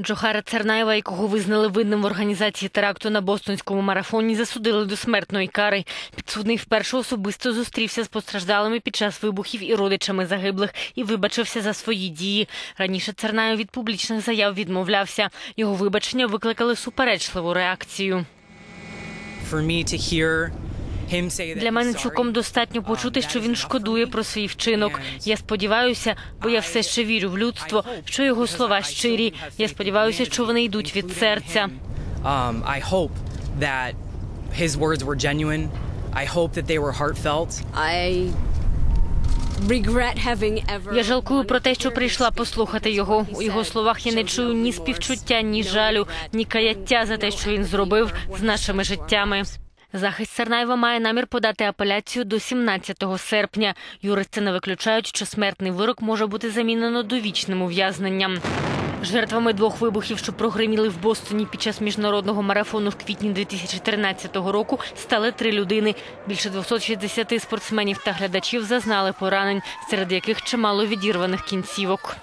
Джохара Цернаєва, якого визнали винним в організації теракту на бостонському марафоні, засудили до смертної кари. Підсудний вперше особисто зустрівся з постраждалими під час вибухів і родичами загиблих і вибачився за свої дії. Раніше Цернаєв від публічних заяв відмовлявся. Його вибачення викликали суперечливу реакцію. Для мене цілком достатньо почути, що він шкодує про свій вчинок. Я сподіваюся, бо я все ще вірю в людство, що його слова щирі. Я сподіваюся, що вони йдуть від серця. Um, I hope that his words were genuine. I hope that they were heartfelt. I Я жалкую про те, що прийшла послухати його. У його словах я не чую ні співчуття, ні жалю, ні каяття за те, що він зробив з нашими життями. Захист Цернаєва має намір подати апеляцію до 17 серпня. Юристи не виключають, що смертний вирок може бути замінено довічним ув'язненням. Жертвами двох вибухів, що прогриміли в Бостоні під час міжнародного марафону в квітні 2013 року, стали три людини. Більше 260 спортсменів та глядачів зазнали поранень, серед яких чимало відірваних кінцівок.